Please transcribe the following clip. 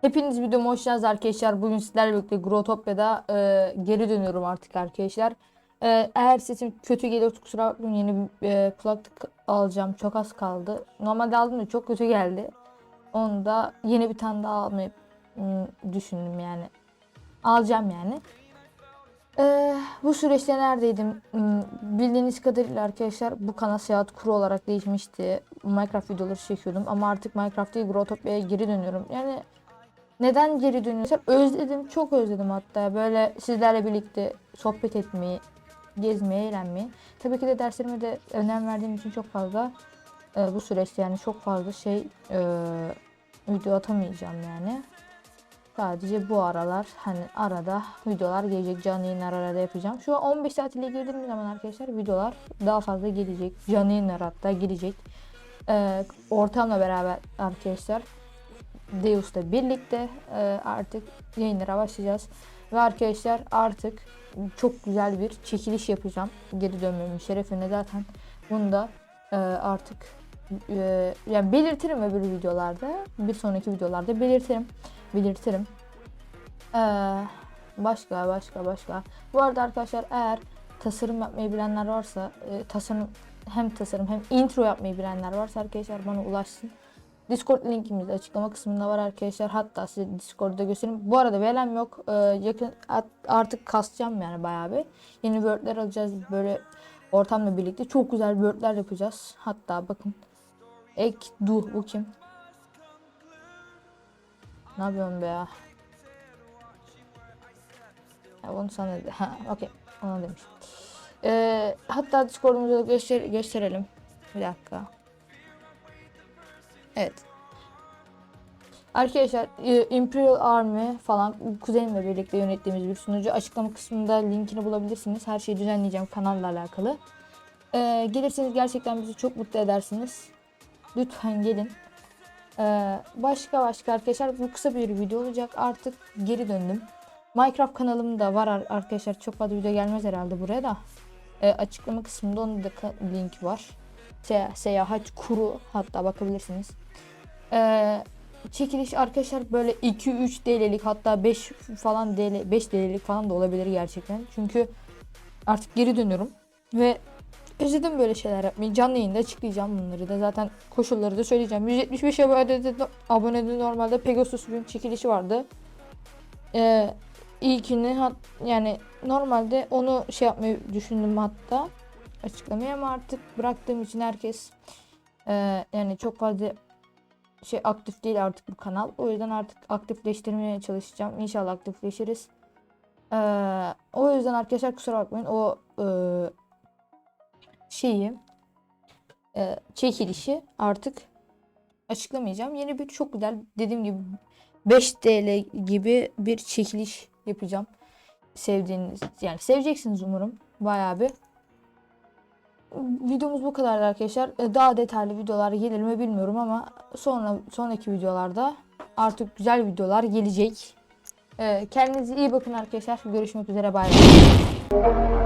Hepiniz videoma hoş geldiniz arkadaşlar. Bugün sizlerle birlikte Growtopia'da e, geri dönüyorum artık arkadaşlar. E, eğer sesim kötü gelirse kusura bakmayın yeni e, kulaklık alacağım. Çok az kaldı. Normalde aldım da çok kötü geldi. Onu da yeni bir tane daha almayı m, düşündüm yani. Alacağım yani. E, bu süreçte neredeydim? M, Bildiğiniz kadarıyla arkadaşlar bu kanal Seyahat Kuru olarak değişmişti. Minecraft videoları çekiyordum ama artık Minecraft değil Growtopia'ya geri dönüyorum. Yani neden geri dönüyorsam özledim çok özledim hatta. Böyle sizlerle birlikte sohbet etmeyi gezmeyi eğlenmeyi. Tabii ki de derslerime de önem verdiğim için çok fazla e, bu süreçte yani çok fazla şey e, video atamayacağım yani. Sadece bu aralar hani arada videolar gelecek canlı yayınlar arada yapacağım. Şu an 15 saat ile girdiğim zaman arkadaşlar videolar daha fazla gelecek canlı yayınlar hatta gelecek e, ortamla beraber arkadaşlar Deus'la birlikte e, artık yayınlara başlayacağız. Ve arkadaşlar artık çok güzel bir çekiliş yapacağım. Geri dönmemin şerefine zaten bunu da e, artık e, yani belirtirim öbür videolarda. Bir sonraki videolarda belirtirim. Belirtirim. E, başka başka başka. Bu arada arkadaşlar eğer tasarım yapmayı bilenler varsa tasarım hem tasarım hem intro yapmayı bilenler varsa arkadaşlar bana ulaşsın. Discord linkimiz açıklama kısmında var arkadaşlar. Hatta size Discord'da göstereyim. Bu arada VLAN yok. Ee, yakın artık kasacağım yani bayağı bir. Yeni wordler alacağız böyle ortamla birlikte. Çok güzel wordler yapacağız. Hatta bakın. Ek du bu kim? Ne yapıyorsun be ya? Ya onu sana dedi. Ha, okey. Ona demiş. Ee, hatta Discord'umuzu göster gösterelim. Bir dakika. Evet. Arkadaşlar e, Imperial Army falan kuzenimle birlikte yönettiğimiz bir sunucu. Açıklama kısmında linkini bulabilirsiniz. Her şeyi düzenleyeceğim kanalla alakalı. Ee, gelirseniz gerçekten bizi çok mutlu edersiniz. Lütfen gelin. Ee, başka başka arkadaşlar bu kısa bir video olacak. Artık geri döndüm. Minecraft kanalım da var ar- arkadaşlar. Çok fazla video gelmez herhalde buraya da. Ee, açıklama kısmında onun da ka- link var. Se- seyahat kuru hatta bakabilirsiniz. Ee, çekiliş arkadaşlar böyle 2-3 DL'lik hatta 5 falan DL 5 DL'lik falan da olabilir gerçekten. Çünkü artık geri dönüyorum ve özledim böyle şeyler yapmayı. Canlı yayında açıklayacağım bunları da. Zaten koşulları da söyleyeceğim. 175 abonede, abonede normalde Pegasus'un çekilişi vardı. Ee, ilkini hat, yani normalde onu şey yapmayı düşündüm hatta açıklamayı ama artık bıraktığım için herkes e, yani çok fazla şey aktif değil artık bu kanal. O yüzden artık aktifleştirmeye çalışacağım. İnşallah aktifleşiriz. Ee, o yüzden arkadaşlar kusura bakmayın. O e, şeyi e, çekilişi artık açıklamayacağım. Yeni bir çok güzel dediğim gibi 5 TL gibi bir çekiliş yapacağım. Sevdiğiniz yani seveceksiniz umarım. Bayağı bir. Videomuz bu kadar arkadaşlar. Ee, Daha detaylı videolar gelir mi bilmiyorum ama sonra sonraki videolarda artık güzel videolar gelecek. Ee, Kendinize iyi bakın arkadaşlar. Görüşmek üzere. Bay bay.